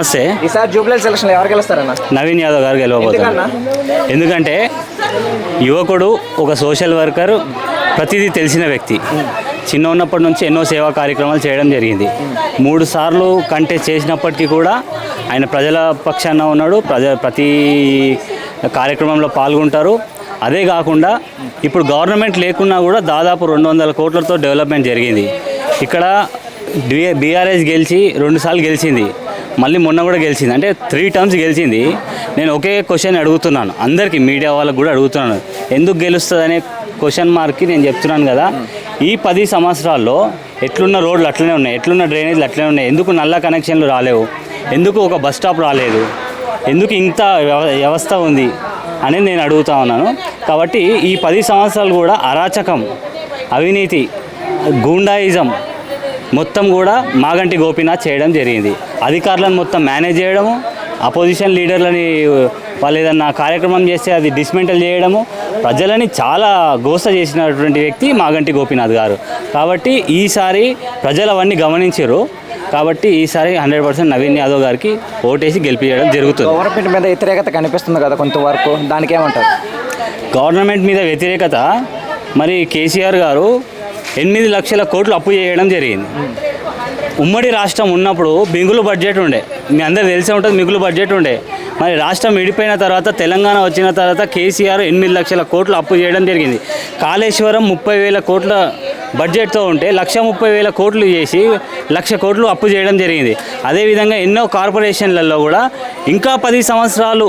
నమస్తే. ఈసారి Jubilee selection ఎవరు గెలుస్తారన్న? నవీన్ యాదవ్ గారు గెలవబోతున్నారు ఎందుకంటే యువకుడు ఒక సోషల్ వర్కర్ ప్రతిదీ తెలిసిన వ్యక్తి. చిన్న ఉన్నప్పటి నుంచి ఎన్నో సేవా కార్యక్రమాలు చేయడం జరిగింది. మూడు సార్లు కంటెస్ట్ చేసినప్పటికీ కూడా ఆయన ప్రజల పక్షాన ఉన్నాడు ప్రజ ప్రతి కార్యక్రమంలో పాల్గొంటారు. అదే కాకుండా ఇప్పుడు గవర్నమెంట్ లేకున్నా కూడా దాదాపు రెండు వందల కోట్లతో డెవలప్మెంట్ జరిగింది. ఇక్కడ బీఆర్ఎస్ గెలిచి రెండుసార్లు గెలిచింది. మళ్ళీ మొన్న కూడా గెలిచింది. అంటే త్రీ టర్మ్స్ గెలిచింది. నేను ఒకే క్వశ్చన్ అడుగుతున్నాను. అందరికీ మీడియా వాళ్ళకు కూడా అడుగుతున్నాను. ఎందుకు గెలుస్తుంది అనే క్వశ్చన్ మార్క్కి నేను చెప్తున్నాను కదా. ఈ పది సంవత్సరాల్లో ఎట్లున్న రోడ్లు అట్లనే ఉన్నాయి. ఎట్లున్న డ్రైనేజ్లు అట్లనే ఉన్నాయి. ఎందుకు నల్ల కనెక్షన్లు రాలేవు? ఎందుకు ఒక బస్ స్టాప్ రాలేదు? ఎందుకు ఇంత వ్యవ- వ్యవస్థ ఉంది? అనేది నేను అడుగుతా ఉన్నాను. కాబట్టి ఈ పది సంవత్సరాలు కూడా అరాచకం అవినీతి గూండాయిజం మొత్తం కూడా మాగంటి గోపీనాథ్ చేయడం జరిగింది. అధికారులను మొత్తం మేనేజ్ చేయడము అపోజిషన్ లీడర్లని వాళ్ళు ఏదన్నా కార్యక్రమం చేస్తే అది డిస్మెంటల్ చేయడము ప్రజలని చాలా గోస చేసినటువంటి వ్యక్తి మాగంటి గోపీనాథ్ గారు. కాబట్టి ఈసారి ప్రజలు అవన్నీ గమనించారు. కాబట్టి ఈసారి హండ్రెడ్ పర్సెంట్ నవీన్ యాదవ్ గారికి ఓటేసి గెలిపించడం జరుగుతుంది. గవర్నమెంట్ మీద వ్యతిరేకత కనిపిస్తుంది కదా కొంతవరకు దానికి ఏమంటారు? గవర్నమెంట్ మీద వ్యతిరేకత? మరి కేసీఆర్ గారు ఎనిమిది లక్షల కోట్లు అప్పు చేయడం జరిగింది. ఉమ్మడి రాష్ట్రం ఉన్నప్పుడు మిగులు బడ్జెట్ ఉండే. మీ అందరు తెలిసే ఉంటుంది మిగులు బడ్జెట్ ఉండే. మరి రాష్ట్రం విడిపోయిన తర్వాత తెలంగాణ వచ్చిన తర్వాత కేసీఆర్ ఎనిమిది లక్షల కోట్లు అప్పు చేయడం జరిగింది. కాళేశ్వరం ముప్పై వేల కోట్ల బడ్జెట్తో ఉంటే లక్ష ముప్పై వేల కోట్లు చేసి లక్ష కోట్లు అప్పు చేయడం జరిగింది. అదేవిధంగా ఎన్నో కార్పొరేషన్లలో కూడా ఇంకా పది సంవత్సరాలు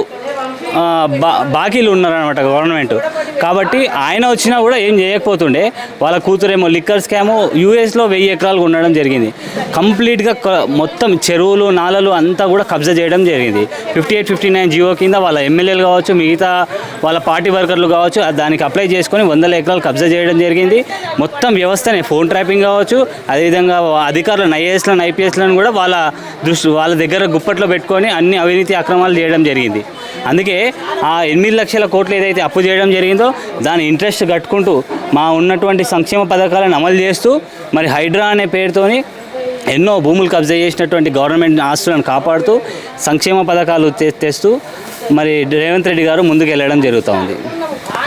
బాకీలు ఉన్నారనమాట గవర్నమెంట్. కాబట్టి ఆయన వచ్చినా కూడా ఏం చేయకపోతుండే వాళ్ళ కూతురేమో లిక్కర్ స్కాము యూఎస్లో వెయ్యి ఎకరాలు ఉండడం జరిగింది. కంప్లీట్గా మొత్తం చెరువులు నాలలు అంతా కూడా కబ్జా చేయడం జరిగింది. Fifty eight fifty nine GO కింద వాళ్ళ ఎమ్మెల్యేలు కావచ్చు మిగతా వాళ్ళ పార్టీ వర్కర్లు కావచ్చు అది దానికి అప్లై చేసుకొని వందల ఎకరాలు కబ్జా చేయడం జరిగింది. మొత్తం వ్యవస్థనే ఫోన్ ట్రాపింగ్ కావచ్చు అదేవిధంగా అధికారులను ఐఏఎస్లను ఐపీఎస్లను కూడా వాళ్ళ దృష్టి వాళ్ళ దగ్గర గుప్పట్లో పెట్టుకొని అన్ని అవినీతి అక్రమాలు చేయడం జరిగింది. అందుకే ఆ ఎనిమిది లక్షల కోట్లు ఏదైతే అప్పు చేయడం జరిగిందో దాని ఇంట్రెస్ట్ కట్టుకుంటూ మా ఉన్నటువంటి సంక్షేమ పథకాలను అమలు చేస్తూ మరి హైడ్రా అనే పేరుతోని ఎన్నో భూములు కబ్జా చేసినటువంటి గవర్నమెంట్ ఆస్తులను కాపాడుతూ సంక్షేమ పథకాలు తెస్తూ మరి రేవంత్ రెడ్డి గారు ముందుకు వెళ్ళడం జరుగుతూ ఉంది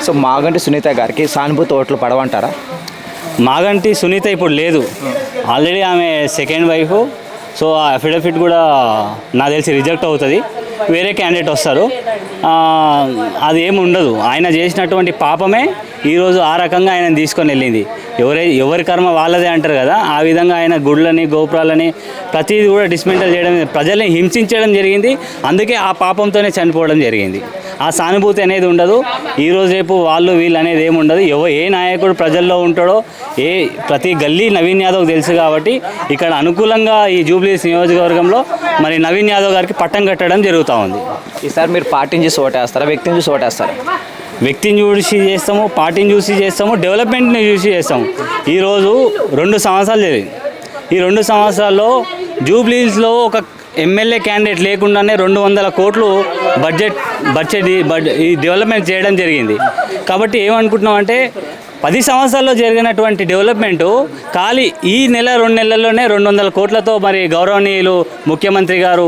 సో మాగంటి సునీత గారికి సానుభూతి ఓట్లు పడవంటారా? మాగంటి సునీత ఇప్పుడు లేదు. ఆల్రెడీ ఆమె సెకండ్ వైఫ్. సో ఆ అఫిడవిట్ కూడా నాకు తెలిసి రిజెక్ట్ అవుతుంది. వేరే క్యాండిడేట్ వస్తారు. అది ఏమి ఉండదు ఆయన చేసినటువంటి పాపమే ఈరోజు ఆ రకంగా ఆయన తీసుకొని వెళ్ళింది. ఎవరై ఎవరి కర్మ వాళ్ళదే అంటారు కదా ఆ విధంగా ఆయన గుడ్లని గోపురాలని ప్రతిదీ కూడా డిస్మెంటల్ చేయడం ప్రజల్ని హింసించడం జరిగింది. అందుకే ఆ పాపంతోనే చనిపోవడం జరిగింది. ఆ సానుభూతి అనేది ఉండదు. ఈరోజు రేపు వాళ్ళు వీళ్ళు అనేది ఏమి ఉండదు. ఎవ ఏ నాయకుడు ప్రజల్లో ఉంటాడో ఏ ప్రతి గల్లీ నవీన్ యాదవ్ తెలుసు కాబట్టి ఇక్కడ అనుకూలంగా ఈ జూబ్లీస్ నియోజకవర్గంలో మరి నవీన్ యాదవ్ గారికి పట్టం కట్టడం జరుగుతూ ఉంది. ఈసారి మీరు పార్టీని చూసి ఓటేస్తారా? వ్యక్తిని చూసి ఓటేస్తారా? వ్యక్తిని చూసి చేస్తాము పార్టీని చూసి చేస్తాము డెవలప్మెంట్ని చూసి చేస్తాము. ఈరోజు రెండు సంవత్సరాలు జరిగింది. ఈ రెండు సంవత్సరాల్లో జూబ్లీస్లో ఒక ఎమ్మెల్యే క్యాండిడేట్ లేకుండానే రెండు వందల కోట్లు బడ్జెట్ బడ్జెట్ ఈ ఈ డెవలప్మెంట్ చేయడం జరిగింది. కాబట్టి ఏమనుకుంటున్నాం అంటే పది సంవత్సరాల్లో జరిగినటువంటి డెవలప్మెంటు ఖాళీ ఈ నెల రెండు నెలల్లోనే రెండు వందల కోట్లతో మరి గౌరవనీయులు ముఖ్యమంత్రి గారు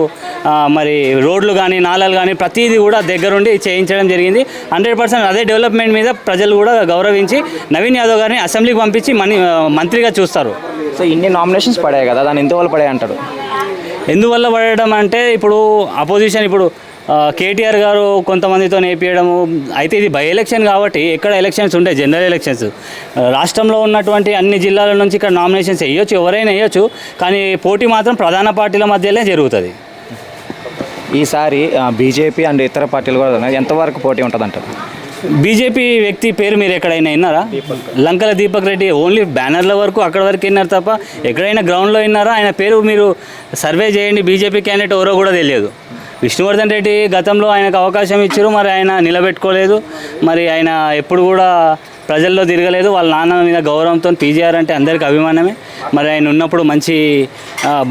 మరి రోడ్లు కానీ నాలాలు కానీ ప్రతిదీ కూడా దగ్గరుండి చేయించడం జరిగింది. హండ్రెడ్ పర్సెంట్ అదే డెవలప్మెంట్ మీద ప్రజలు కూడా గౌరవించి నవీన్ యాదవ్ గారిని అసెంబ్లీకి పంపించి మనీ మంత్రిగా చూస్తారు. సో ఇన్ని నామినేషన్స్ పడాయి కదా దాని ఎందువల్ల పడాయి అంటారు. ఎందువల్ల పడడం అంటే ఇప్పుడు అపోజిషన్ ఇప్పుడు కేటీఆర్ గారు కొంతమందితో నేర్పించడము అయితే ఇది బై ఎలక్షన్ కాబట్టి ఎక్కడ ఎలక్షన్స్ ఉంటాయి జనరల్ ఎలక్షన్స్. రాష్ట్రంలో ఉన్నటువంటి అన్ని జిల్లాల నుంచి ఇక్కడ నామినేషన్స్ వేయొచ్చు ఎవరైనా వేయొచ్చు కానీ పోటీ మాత్రం ప్రధాన పార్టీల మధ్యలో జరుగుతుంది. ఈసారి బీజేపీ అండ్ ఇతర పార్టీలు కూడా ఎంతవరకు పోటీ ఉంటుంది అంటారు బీజేపీ వ్యక్తి పేరు మీరు ఎక్కడైనా విన్నారా? లంకల దీపక్ రెడ్డి ఓన్లీ బ్యానర్ల వరకు అక్కడ వరకు విన్నారు తప్ప ఎక్కడైనా గ్రౌండ్లో విన్నారా? ఆయన పేరు మీరు సర్వే చేయండి బీజేపీ క్యాండిడేట్ ఎవరో కూడా తెలియదు. విష్ణువర్ధన్ రెడ్డి గతంలో ఆయనకు అవకాశం ఇచ్చారు మరి ఆయన నిలబెట్టుకోలేదు. మరి ఆయన ఎప్పుడు కూడా ప్రజల్లో తిరగలేదు. వాళ్ళ నాన్న మీద గౌరవంతో పీజీఆర్ అంటే అందరికీ అభిమానమే. మరి ఆయన ఉన్నప్పుడు మంచి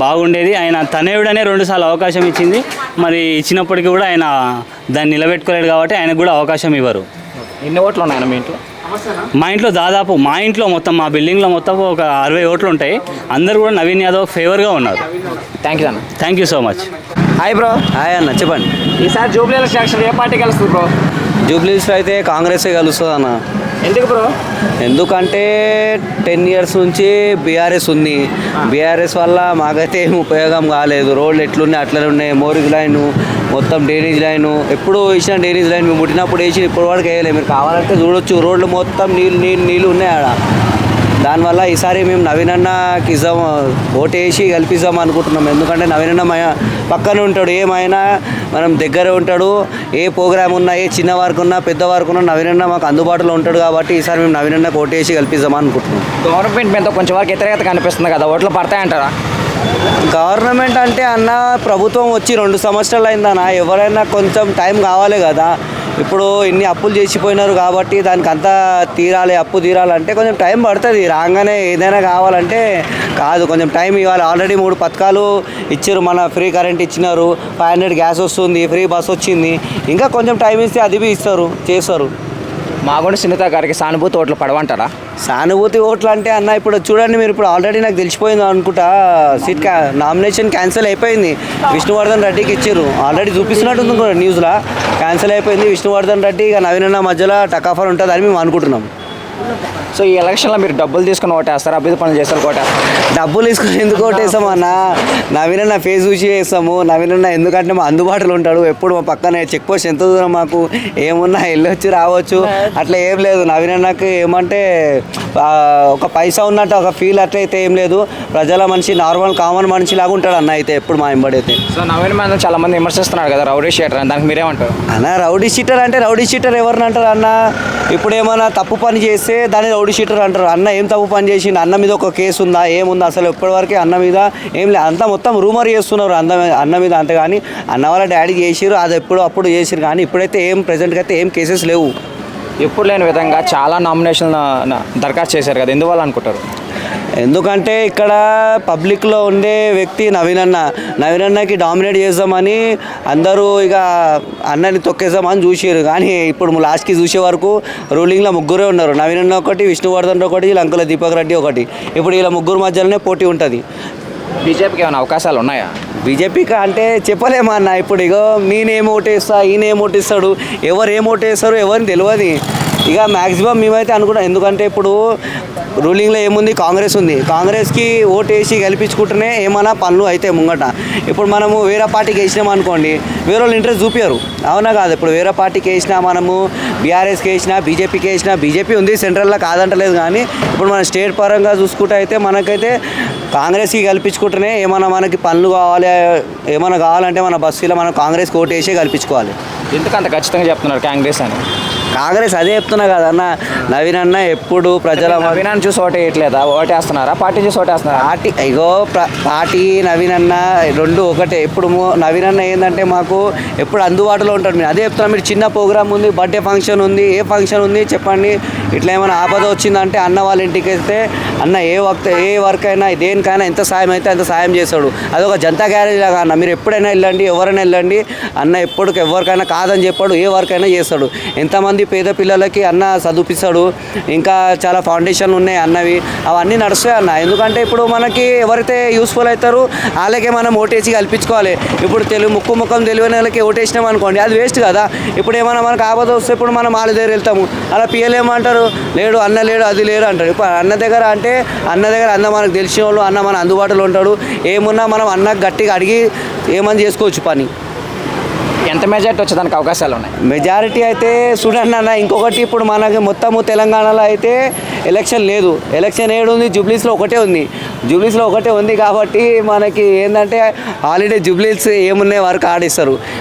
బాగుండేది. ఆయన తనయుడనే రెండుసార్లు అవకాశం ఇచ్చింది. మరి ఇచ్చినప్పటికీ కూడా ఆయన దాన్ని నిలబెట్టుకోలేడు కాబట్టి ఆయనకు కూడా అవకాశం ఇవ్వరు. ఎన్ని ఓట్లు ఉన్నాయన్న మీ ఇంట్లో? మా ఇంట్లో దాదాపు మా ఇంట్లో మొత్తం మా బిల్డింగ్లో మొత్తం ఒక అరవై ఓట్లు ఉంటాయి. అందరూ కూడా నవీన్ యాదవ్ ఫేవర్గా ఉన్నారు. థ్యాంక్ యూ అన్న. Thank you so much hi bro hi అన్న చెప్పండి. ఈసారి జూబ్లీ ఎలక్షన్ ఏ పార్టీ గెలుస్తుంది బ్రో జూబ్లీస్లో అయితే కాంగ్రెసే కలుస్తుంది అన్న. ఎందుకు బ్రో? ఎందుకంటే టెన్ ఇయర్స్ నుంచి బీఆర్ఎస్ ఉంది. బీఆర్ఎస్ వల్ల మాకైతే ఏం ఉపయోగం కాలేదు. రోడ్లు ఎట్లున్నాయి అట్లనే ఉన్నాయి. మోరిజ్ లైన్ మొత్తం డ్రైనేజ్ లైన్. ఎప్పుడు వేసిన డ్రైనేజ్ లైన్ మేము పుట్టినప్పుడు వేసి ఇప్పటి వరకు వేయలేదు. మీరు కావాలంటే చూడొచ్చు. రోడ్లు మొత్తం నీళ్ళు నీళ్ళు నీళ్ళు ఉన్నాయి ఆడ. దానివల్ల ఈసారి మేము నవీన్ అన్నకి ఇద్దాం ఓటు వేసి కల్పిద్దాం అనుకుంటున్నాం. ఎందుకంటే నవీన్ అన్న మన పక్కన ఉంటాడు. ఏమైనా మనం దగ్గర ఉంటాడు. ఏ ప్రోగ్రామ్ ఉన్నా ఏ చిన్న వర్క్ ఉన్నా పెద్ద వర్క్ ఉన్నా నవీన్ అన్న మాకు అందుబాటులో ఉంటాడు కాబట్టి ఈసారి మేము నవీన్ అన్నకి ఓటు వేసి కల్పిద్దాం అనుకుంటున్నాం. గవర్నమెంట్ మీద కొంచెం వరకు వ్యతిరేకత కనిపిస్తుంది కదా ఓట్లు పడతాయంటారా? గవర్నమెంట్ అంటే అన్న ప్రభుత్వం వచ్చి రెండు సంవత్సరాలు అయిందన్న ఎవరైనా కొంచెం టైం కావాలి కదా. ఇప్పుడు ఇన్ని అప్పులు చేసిపోయినారు కాబట్టి దానికి అంతా తీరాలి అప్పు తీరాలంటే కొంచెం టైం పడుతుంది. రాగానే ఏదైనా కావాలంటే కాదు కొంచెం టైం ఇవ్వాలి. ఆల్రెడీ మూడు పథకాలు ఇచ్చారు మన ఫ్రీ కరెంట్ ఇచ్చినారు ఫైవ్ హండ్రెడ్ గ్యాస్ వస్తుంది ఫ్రీ బస్ వచ్చింది. ఇంకా కొంచెం టైం ఇస్తే అది ఇస్తారు చేస్తారు. మాగుండ సునీత గారికి సానుభూతి ఓట్లు పడవంటారా? సానుభూతి ఓట్లు అంటే అన్న ఇప్పుడు చూడండి మీరు ఇప్పుడు ఆల్రెడీ నాకు తెలిసిపోయింది అనుకుంటా సీట్ క్యా నామినేషన్ క్యాన్సిల్ అయిపోయింది. విష్ణువర్ధన్ రెడ్డికి ఇచ్చారు ఆల్రెడీ చూపిస్తున్నట్టుంది కూడా న్యూస్లో క్యాన్సిల్ అయిపోయింది విష్ణువర్ధన్ రెడ్డి ఇక నవీనన్న మధ్యలో టకాఫర్ ఉంటుంది అని మేము అనుకుంటున్నాం. సో ఈ ఎలక్షన్లో మీరు డబ్బులు తీసుకుని ఓటేస్తారా? అభివృద్ధి పనులు చేస్తారు ఓటేస్తారు? డబ్బులు తీసుకొని ఎందుకు ఓటేస్తాం అన్న? నవీన్ అన్న ఫేస్ చూసి వేస్తాము నవీన్ అన్న ఎందుకంటే మా అందుబాటులో ఉంటాడు. ఎప్పుడు మా పక్కనే చెక్ పోస్ట్ ఎంత దూరం మాకు? ఏమున్నా వెళ్ళొచ్చు రావచ్చు. అట్లా ఏం లేదు. నవీన్ ఏమంటే ఒక పైసా ఉన్నట్టు ఒక ఫీల్ అట్లయితే ఏం లేదు. ప్రజల మనిషి నార్మల్ కామన్ మనిషి లాగా ఉంటాడు అన్న అయితే ఎప్పుడు మా ఎంబడి అయితే. సో నవీన్ మీద చాలా మంది విమర్శిస్తున్నారు కదా రౌడీ షీటర్ అని. దానికి మీరేమంటారు? అన్న రౌడీ షీటర్ అంటే రౌడీ షీటర్ ఎవరిని అంటారు అన్న? ఇప్పుడు ఏమైనా తప్పు పని చేస్తే దాన్ని లౌడ్ షీటర్ అంటారు. అన్న ఏం తప్పు పని చేసిండు? అన్న మీద ఒక కేసు ఉందా? ఏముందా? అసలు ఇప్పటివరకు అన్న మీద ఏం లేదు అంతా మొత్తం రూమర్ చేస్తున్నారు అన్న అన్న మీద అంత కానీ అన్న వాళ్ళ డాడీ చేసిరు అది ఎప్పుడు అప్పుడు చేసిరు కానీ ఇప్పుడైతే ఏం ప్రెసెంట్గా అయితే ఏం కేసెస్ లేవు. ఎప్పుడు లేని విధంగా చాలా నామినేషన్ దరఖాస్తు చేశారు కదా? ఎందువల్ల అనుకుంటారు? ఎందుకంటే ఇక్కడ పబ్లిక్లో ఉండే వ్యక్తి నవీన్ అన్న నవీన్ అన్నకి డామినేట్ చేద్దామని అందరూ ఇక అన్నని తొక్కేద్దామని చూసారు కానీ ఇప్పుడు లాస్ట్కి చూసే వరకు రూలింగ్లో ముగ్గురే ఉన్నారు. నవీన్ అన్న ఒకటి విష్ణువర్ధన్ ఒకటి లంకల దీపక్ రెడ్డి ఒకటి. ఇప్పుడు ఇలా ముగ్గురు మధ్యలోనే పోటీ ఉంటుంది. బీజేపీకి ఏమైనా అవకాశాలు ఉన్నాయా? బీజేపీకి అంటే చెప్పలేమా అన్న. ఇప్పుడు ఇగో నేనేం ఓటేస్తా ఈయన ఏం ఓటేస్తాడు. ఎవరు ఏం ఓటేస్తారు ఎవరిని తెలియదు ఇక మ్యాక్సిమం మేమైతే అనుకుంటాం ఎందుకంటే ఇప్పుడు రూలింగ్లో ఏముంది? కాంగ్రెస్ ఉంది. కాంగ్రెస్కి ఓటు వేసి గెలిపించుకుంటేనే ఏమైనా పనులు అయితే ముంగట. ఇప్పుడు మనము వేరే పార్టీకి వేసినాం అనుకోండి వేరే వాళ్ళు ఇంట్రెస్ట్ చూపారు అవునా కాదు. ఇప్పుడు వేరే పార్టీకి వేసినా మనము బీఆర్ఎస్కి వేసినా బీజేపీకి వేసినా బీజేపీ ఉంది సెంట్రల్లో కాదంటలేదు కానీ ఇప్పుడు మన స్టేట్ పరంగా చూసుకుంటే అయితే మనకైతే కాంగ్రెస్కి కల్పించుకుంటేనే ఏమైనా మనకి పనులు కావాలి ఏమైనా కావాలంటే మన బస్సులో మనం కాంగ్రెస్కి ఓటు వేసే కల్పించుకోవాలి ఎందుకంత ఖచ్చితంగా చెప్తున్నారు కాంగ్రెస్ అని? కాంగ్రెస్ అదే చెప్తున్నా కదన్న నవీన్ అన్న ఎప్పుడు ప్రజల నవీనాన్ని చూసి ఓటు వేయట్లేదా ఓటేస్తున్నారా? పార్టీ చూసి ఓటేస్తున్నారా? పార్టీ ఇగో ప్ర- పార్టీ నవీన్ అన్న రెండు ఒకటే. ఎప్పుడు మో- నవీన్ అన్న ఏంటంటే మాకు ఎప్పుడు అందుబాటులో ఉంటాడు. మీరు అదే చెప్తున్నా మీరు చిన్న ప్రోగ్రామ్ ఉంది బర్త్డే ఫంక్షన్ ఉంది ఏ ఫంక్షన్ ఉంది చెప్పండి. ఇట్లా ఏమైనా ఆపద వచ్చిందంటే అన్న వాళ్ళ ఇంటికి వెళ్తే అన్న ఏ వక్త ఏ వర్క్ అయినా దేనికైనా ఎంత సాయం అయితే అంత సాయం చేస్తాడు. అదొక జనతా గ్యారేజ్ లాగా అన్న. మీరు ఎప్పుడైనా వెళ్ళండి ఎవరైనా వెళ్ళండి. అన్న ఎప్పుడు ఎవరికైనా కాదని చెప్పాడు ఏ వర్క్ అయినా చేస్తాడు. ఎంతమంది పేద పిల్లలకి అన్న చదివిస్తాడు ఇంకా చాలా ఫౌండేషన్లు ఉన్నాయి అన్నవి. అవన్నీ నడుస్తాయి అన్న. ఎందుకంటే ఇప్పుడు మనకి ఎవరైతే యూస్ఫుల్ అవుతారో వాళ్ళకే మనం ఓటేసి కల్పించుకోవాలి. ఇప్పుడు తెలుగు ముక్కు ముఖం తెలియని వాళ్ళకి ఓటేసినాం అనుకోండి అది వేస్ట్ కదా. ఇప్పుడు ఏమైనా మనకు ఆపద వస్తే ఇప్పుడు మనం వాళ్ళ దగ్గర వెళ్తాము. అలా పిఎల్ ఏమంటారు? లేడు అన్న లేడు అది లేడు అంటారు. ఇప్పుడు అన్న దగ్గర అంటే అన్న దగ్గర అన్న మనకు తెలిసిన వాళ్ళు అన్న మన అందుబాటులో ఉంటాడు. ఏమున్నా మనం అన్న గట్టిగా అడిగి ఏమని చేసుకోవచ్చు పని? ఎంత మెజారిటీ వచ్చేదానికి అవకాశాలు ఉన్నాయి? మెజారిటీ అయితే చూడండి అన్న ఇంకొకటి ఇప్పుడు మనకి మొత్తము తెలంగాణలో అయితే ఎలక్షన్ లేదు. ఎలక్షన్ ఏడుంది జూబ్లీస్లో ఒకటే ఉంది. జూబ్లీస్లో ఒకటే ఉంది కాబట్టి మనకి ఏంటంటే హాలిడే జూబ్లీస్ ఏమున్నాయి వరకు ఆడిస్తారు.